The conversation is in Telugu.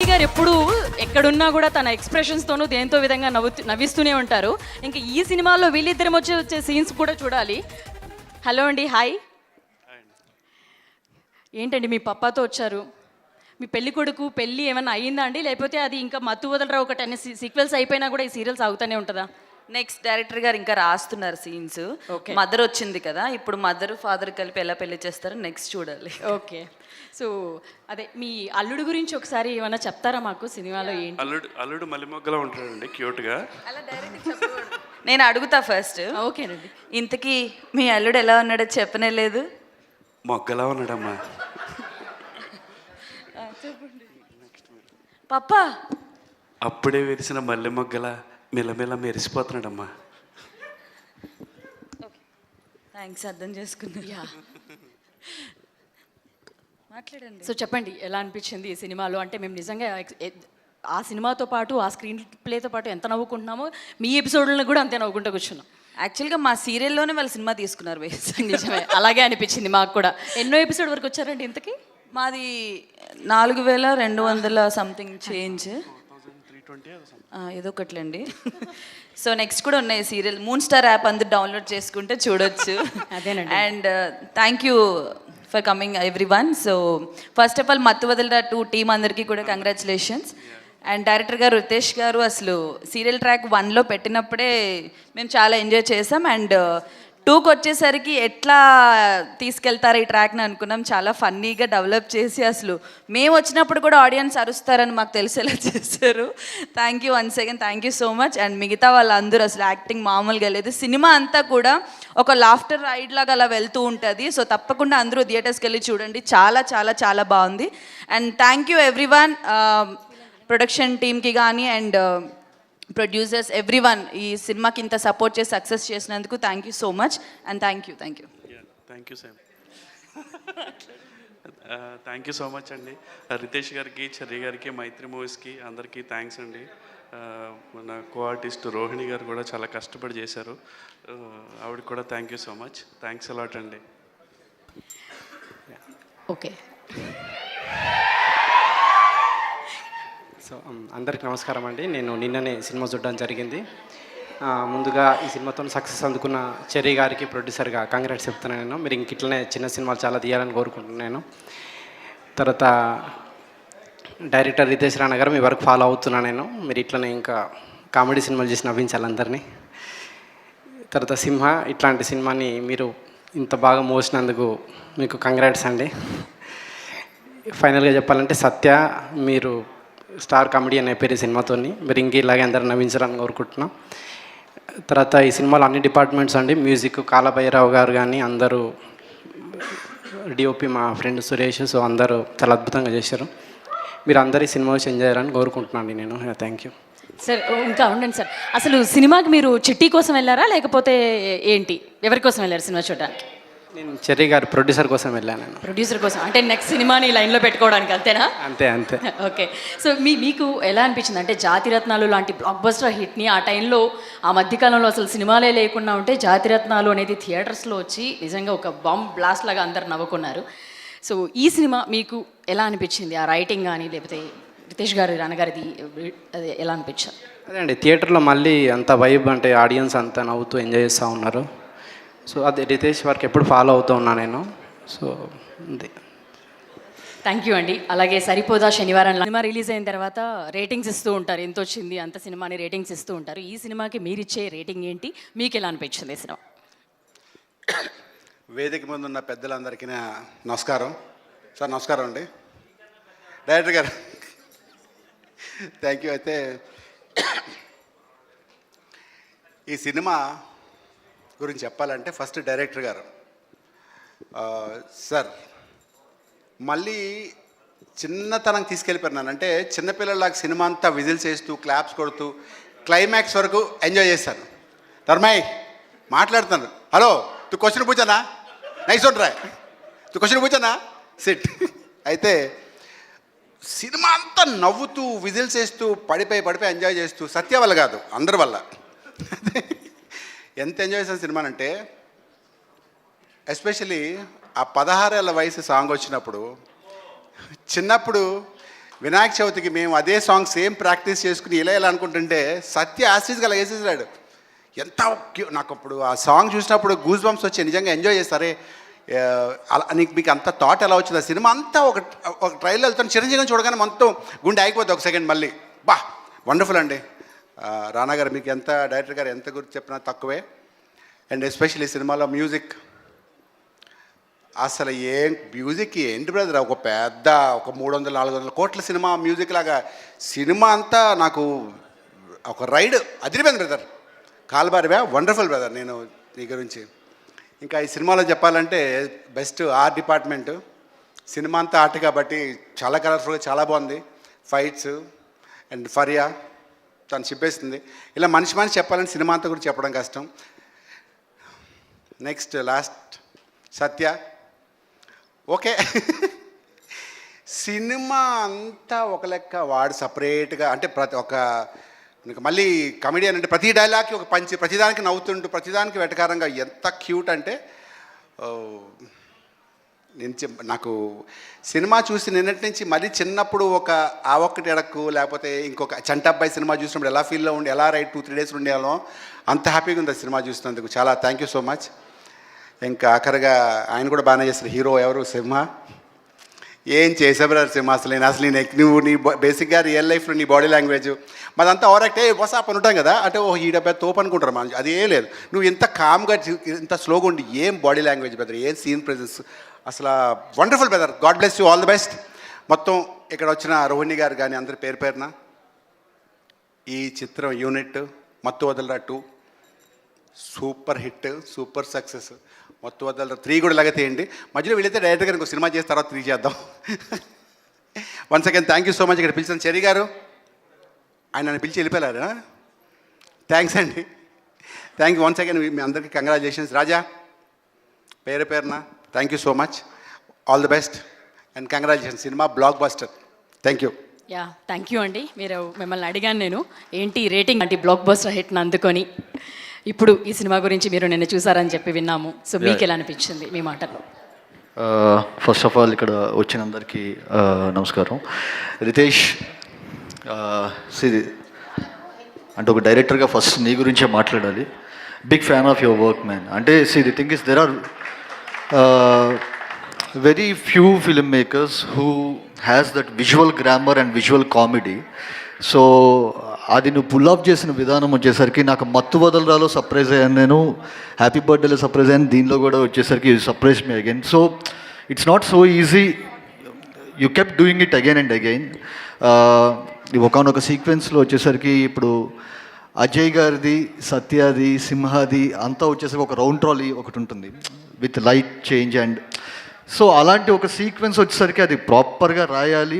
గారు ఎప్పుడు ఎక్కడున్నా కూడా తన ఎక్స్ప్రెషన్స్ తోనూ దేంతో విధంగా నవ్వు నవ్విస్తూనే ఉంటారు. ఇంకా ఈ సినిమాలో వీళ్ళిద్దరం వచ్చే వచ్చే సీన్స్ కూడా చూడాలి. హలో అండి హాయ్. ఏంటండి మీ పప్పాతో వచ్చారు? మీ పెళ్ళి కొడుకు పెళ్ళి ఏమైనా అయ్యిందా అండి? లేకపోతే అది ఇంకా మత్తు వదలరా ఒకటి అనే సీక్వెల్స్ అయిపోయినా కూడా ఈ సీరియల్స్ అవుతూనే ఉంటుందా? నెక్స్ట్ డైరెక్టర్ గారు ఇంకా రాస్తున్నారు సీన్స్. మదర్ వచ్చింది కదా ఇప్పుడు మదర్ ఫాదర్ కలిపి ఎలా పెళ్ళి చేస్తారో నెక్స్ట్ చూడాలి. ఓకే సో అదే మీ అల్లుడు గురించి ఒకసారి ఏమైనా చెప్తారా మాకు సినిమాలో ఏంటి? అల్లుడు అల్లుడు మల్లెమొగ్గలో ఉంటాడండి క్యూట్గా నేను అడుగుతా ఫస్ట్ ఓకేనండి ఇంతకీ మీ అల్లుడు ఎలా ఉన్నాడో చెప్పనే లేదు? మొగ్గలా ఉన్నాడమ్మా. పప్పా! అప్పుడే విరిసిన మల్లె మొగ్గల మిలమిల మెరిసిపోతున్నాడమ్మా. థ్యాంక్స్ అర్థం చేసుకున్నా మాట్లాడండి. సో చెప్పండి ఎలా అనిపించింది ఈ సినిమాలో? అంటే మేము నిజంగా ఆ సినిమాతో పాటు ఆ స్క్రీన్ ప్లేతో పాటు ఎంత నవ్వుకుంటున్నామో మీ ఎపిసోడ్లను కూడా అంతే నవ్వుకుంటూ కూర్చున్నాం. యాక్చువల్గా మా సీరియల్లోనే వాళ్ళు సినిమా తీసుకున్నారు వేసి నిజమే అలాగే అనిపించింది మాకు కూడా. ఎన్నో ఎపిసోడ్ వరకు వచ్చారండి ఇంతకీ? మాది నాలుగు వేల రెండు వందల సంథింగ్ చేంజ్ ఏదో ఒకట్లేండి. సో నెక్స్ట్ కూడా ఉన్నాయి సీరియల్. మూన్ స్టార్ యాప్ అందరు డౌన్లోడ్ చేసుకుంటే చూడొచ్చు. అదేనండి. And thank you for coming everyone so first of all Mathu Vadalara two team అందరికీ కూడా కంగ్రాచులేషన్స్ అండ్ డైరెక్టర్ గారు రితేష్ గారు అసలు సీరియల్ ట్రాక్ వన్లో పెట్టినప్పుడే మేము చాలా ఎంజాయ్ చేసాం. అండ్ టూకి వచ్చేసరికి ఎట్లా తీసుకెళ్తారు ఈ ట్రాక్ని అనుకున్నాం. చాలా ఫన్నీగా డెవలప్ చేసి అసలు. మేము వచ్చినప్పుడు కూడా ఆడియన్స్ అరుస్తారని మాకు తెలిసేలా చేశారు. Thank you once again thank you so much and మిగతా వాళ్ళందరూ అసలు యాక్టింగ్ మామూలుగా లేదు. సినిమా అంతా కూడా ఒక లాఫ్టర్ రైడ్ లాగా అలా వెళ్తూ ఉంటుంది. సో తప్పకుండా అందరూ థియేటర్స్కి వెళ్ళి చూడండి. చాలా చాలా చాలా బాగుంది. And thank you everyone production టీమ్కి కానీ అండ్ ప్రొడ్యూసర్స్ ఎవ్రీ వన్ ఈ సినిమాకి ఇంత సపోర్ట్ చేసి సక్సెస్ చేసినందుకు thank you so much and thank you thank you thank you sir thank you so much అండి. రితేష్ గారికి చెర్రి గారికి మైత్రి మూవీస్కి అందరికీ థ్యాంక్స్ అండి. Uh, మన కో ఆర్టిస్ట్ రోహిణి గారు కూడా చాలా కష్టపడి చేశారు. Uh, ఆవిడకి కూడా thank you so much thanks a lot అండి. ఓకే సో అందరికి నమస్కారం అండి. నేను నిన్ననే సినిమా చూడడం జరిగింది. ముందుగా ఈ సినిమాతో సక్సెస్ అందుకున్న చెర్రీ గారికి ప్రొడ్యూసర్గా కంగ్రాట్స్ చెప్తున్నాను నేను. మీరు ఇంక ఇట్లనే చిన్న సినిమాలు చాలా తీయాలని కోరుకుంటున్నాను తర్వాత డైరెక్టర్ రితేష్ రాణా గారు మీ వరకు ఫాలో అవుతున్నా నేను. మీరు ఇట్లనే ఇంకా కామెడీ సినిమాలు చేసి నవ్వించాలి అందరినీ. తర్వాత సింహ ఇట్లాంటి సినిమాని మీరు ఇంత బాగా మోసినందుకు మీకు కంగ్రాట్స్ అండి. ఫైనల్గా చెప్పాలంటే సత్య మీరు స్టార్ కామెడీ అనే పేరు ఈ సినిమాతోని. మీరు ఇంక ఇలాగే అందరు నవ్వించాలని కోరుకుంటున్నాం. తర్వాత ఈ సినిమాలో అన్ని డిపార్ట్మెంట్స్ అండి. మ్యూజిక్ కాలభైరావు గారు కానీ అందరూ డిఓపి మా ఫ్రెండ్ సురేష్ సో అందరూ చాలా అద్భుతంగా చేశారు. మీరు అందరు ఈ సినిమా ఎంజాయ్ చేయాలని కోరుకుంటున్నాను నేను. థ్యాంక్ యూ సార్ ఇంకా ఉండండి సార్. అసలు సినిమాకి మీరు చిట్టి కోసం వెళ్ళారా లేకపోతే ఏంటి? ఎవరి కోసం వెళ్ళారు సినిమా చూడడానికి? నేను చెర్రీ గారి ప్రొడ్యూసర్ కోసం వెళ్ళాను ప్రొడ్యూసర్ కోసం. అంటే నెక్స్ట్ సినిమాని లైన్లో పెట్టుకోవడానికి అంతేనా? అంతే అంతే. ఓకే. సో మీ మీకు ఎలా అనిపించింది? అంటే జాతిరత్నాలు లాంటి బ్లాక్ బస్టర్ హిట్ని ఆ టైంలో ఆ మధ్యకాలంలో అసలు సినిమాలే లేకుండా ఉంటే జాతిరత్నాలు అనేది థియేటర్స్లో వచ్చి నిజంగా ఒక బాంబ్ బ్లాస్ట్ లాగా అందరు నవ్వుకున్నారు. సో ఈ సినిమా మీకు ఎలా అనిపించింది? ఆ రైటింగ్ కానీ లేకపోతే రితేష్ గారి రానగారిది అది ఎలా అనిపించారు అదే అండి థియేటర్లో మళ్ళీ అంత వైబ్ అంటే ఆడియన్స్ అంతా నవ్వుతూ ఎంజాయ్ చేస్తూ ఉన్నారు. సో అది రితేష్ వర్క్ ఎప్పుడు ఫాలో అవుతూ ఉన్నా నేను. సో థ్యాంక్ యూ అండి. అలాగే సరిపోదా శనివారం సినిమా రిలీజ్ అయిన తర్వాత రేటింగ్స్ ఇస్తూ ఉంటారు. ఎంత వచ్చింది అంత సినిమాని రేటింగ్స్ ఇస్తూ ఉంటారు. ఈ సినిమాకి మీరు ఇచ్చే రేటింగ్ ఏంటి? మీకు ఎలా అనిపించింది ఈ సినిమా? వేదిక ముందు ఉన్న పెద్దలందరికీ నమస్కారం. సార్ నమస్కారం అండి. డైరెక్టర్ గారు థ్యాంక్ యూ అయితే ఈ సినిమా గురించి చెప్పాలంటే ఫస్ట్ డైరెక్టర్ గారు. సార్ మళ్ళీ చిన్నతనం తీసుకెళ్ళిపోయినాను అంటే చిన్నపిల్లలాగా సినిమా అంతా విజిల్స్ చేస్తూ క్లాప్స్ కొడుతూ క్లైమాక్స్ వరకు ఎంజాయ్ చేశాను. ధర్మాయ్ మాట్లాడుతాను హలో తు క్వశ్చన్ పూచానా నైస్ రా తు క్వశ్చన్ పూచానా సిట్. అయితే సినిమా అంతా నవ్వుతూ విజిల్స్ చేస్తూ పడిపోయి పడిపోయి ఎంజాయ్ చేస్తూ సత్య వల్ల కాదు అందరి వల్ల. ఎంత ఎంజాయ్ చేసిన సినిమానంటే ఎస్పెషలీ ఆ పదహారేళ్ళ వయసు సాంగ్ వచ్చినప్పుడు చిన్నప్పుడు వినాయక చవితికి మేము అదే సాంగ్ సేమ్ ప్రాక్టీస్ చేసుకుని ఇలా ఇలా అనుకుంటుంటే సత్య యాసిడ్గా అలా వేసేసాడు ఎంత నాకు అప్పుడు ఆ సాంగ్ చూసినప్పుడు గూస్ బంప్స్ వచ్చి నిజంగా ఎంజాయ్ చేస్తారే అలా నీకు మీకు అంత థాట్ ఎలా వచ్చింది? ఆ సినిమా అంతా ఒక ఒక ట్రైల్ వెళ్తాను చిరంజీవిని చూడగానే మొత్తం గుండె ఆగిపోద్ది ఒక సెకండ్ మళ్ళీ. బా వండర్ఫుల్ అండి. రానా గారు మీకు ఎంత డైరెక్టర్ గారు ఎంత గురించి చెప్పినా తక్కువే. అండ్ ఎస్పెషల్లీ సినిమాలో మ్యూజిక్. అసలు ఏం మ్యూజిక్ ఏంటి బ్రదర్? ఒక పెద్ద ఒక మూడు వందల నాలుగు వందల కోట్ల సినిమా మ్యూజిక్ లాగా. సినిమా అంతా నాకు ఒక రైడ్. అదిరిపోయింది బ్రదర్. కాల్బారివే వండర్ఫుల్ బ్రదర్ నేను నీ గురించి. ఇంకా ఈ సినిమాలో చెప్పాలంటే బెస్ట్ ఆర్ట్ డిపార్ట్మెంట్. సినిమా అంతా ఆర్ట్ కాబట్టి చాలా కలర్ఫుల్గా చాలా బాగుంది. Fights and Faria. తను చెప్పేస్తుంది. ఇలా మనిషి మనిషి చెప్పాలని సినిమా అంతా కూడా చెప్పడం కష్టం. Next last Satya. Okay. Cinema అంతా ఒక లెక్క వాడు సపరేట్గా అంటే ప్రతి ఒక మళ్ళీ కమెడియన్ అంటే ప్రతి డైలాగ్కి ఒక పంచి ప్రతిదానికి నవ్వుతుంటూ ప్రతిదానికి వెటకారంగా ఎంత క్యూట్ అంటే నేను చెప్- నాకు సినిమా చూసి నిన్నటి నుంచి మరీ చిన్నప్పుడు ఒక ఆ ఒక్కటి ఎడక్కు లేకపోతే ఇంకొక చంటబ్బాయి సినిమా చూసినప్పుడు ఎలా ఫీల్లో ఉండి ఎలా రైట్ టూ త్రీ డేస్ ఉండేవాళ్ళం అంత హ్యాపీగా ఉంది సినిమా చూసినందుకు. చాలా థ్యాంక్ యూ సో మచ్ ఇంకా ఆఖరిగా ఆయన కూడా బాగానే చేస్తారు. హీరో ఎవరు? సింహ. ఏం చేసేవారు సింహ అసలు? నేను అసలు నేను నువ్వు నీ బేసిక్గా రియల్ లైఫ్లో నీ బాడీ లాంగ్వేజ్ మాదంతా ఓవరాక్టే వసాప్ అని ఉంటాం కదా. అంటే ఓ ఈ డబ్బా తోపు అనుకుంటారు మనం అదే లేదు. నువ్వు ఇంత కామ్గా ఇంత స్లోగా ఉండి ఏం బాడీ లాంగ్వేజ్ బెదర్ ఏం సీన్ ప్రెజెన్స్ అసలు wonderful బెదర్ God bless you all the best మొత్తం ఇక్కడ వచ్చిన రోహిణి గారు కానీ అందరి పేరు పేరున ఈ చిత్రం unit Mathu Vadalara two. Super hit super success. మొత్తం వదలరా త్రీ కూడా ఇలాగే తీయండి. మధ్యలో వీళ్ళైతే డైరెక్ట్గా ఇంకో సినిమా చేసి తర్వాత త్రీ చేద్దాం. One second thank you so much ఇక్కడ పిలిచిన చెరి గారు ఆయన నన్ను పిలిచి వెళ్ళిపోయారా. థ్యాంక్స్ అండి. థ్యాంక్ యూ వన్ సెకండ్ మీ అందరికీ కంగ్రాచులేషన్స్ రాజా పేరు పేరున. Thank you so much all the best and congratulations cinema blockbuster thank you yeah thank you అండి మీరు మిమ్మల్ని అడిగాను నేను ఏంటి రేటింగ్ అంటే బ్లాక్ బస్టర్ హిట్ని అందుకొని? ఇప్పుడు ఈ సినిమా గురించి మీరు నిన్న చూసారని చెప్పి విన్నాము. సో మీకు ఎలా అనిపించింది మీ మాటలు ఫస్ట్ ఆఫ్ ఆల్ ఇక్కడ వచ్చిన అందరికీ ఆ, నమస్కారం. రితేష్ సిది అంటే ఒక డైరెక్టర్గా ఫస్ట్ నీ గురించే మాట్లాడాలి. Big fan of your work man అంటే see the thing is there are very few film makers who has that visual grammar and visual comedy so అది నువ్వు పుల్ ఆఫ్ చేసిన విధానం వచ్చేసరికి నాకు మత్తు వదలరాలో సర్ప్రైజ్ అయ్యాను నేను. హ్యాపీ బర్త్డేలో సర్ప్రైజ్ అయ్యాను. దీనిలో కూడా వచ్చేసరికి surprise me again so it's not so easy you keep doing it again and again ఒకనొక సీక్వెన్స్లో వచ్చేసరికి ఇప్పుడు అజయ్ గారిది సత్యాది సింహాది అంతా వచ్చేసరికి ఒక రౌండ్ ట్రాలీ ఒకటి ఉంటుంది with light change and so అలాంటి ఒక సీక్వెన్స్ వచ్చేసరికి అది ప్రాపర్గా రాయాలి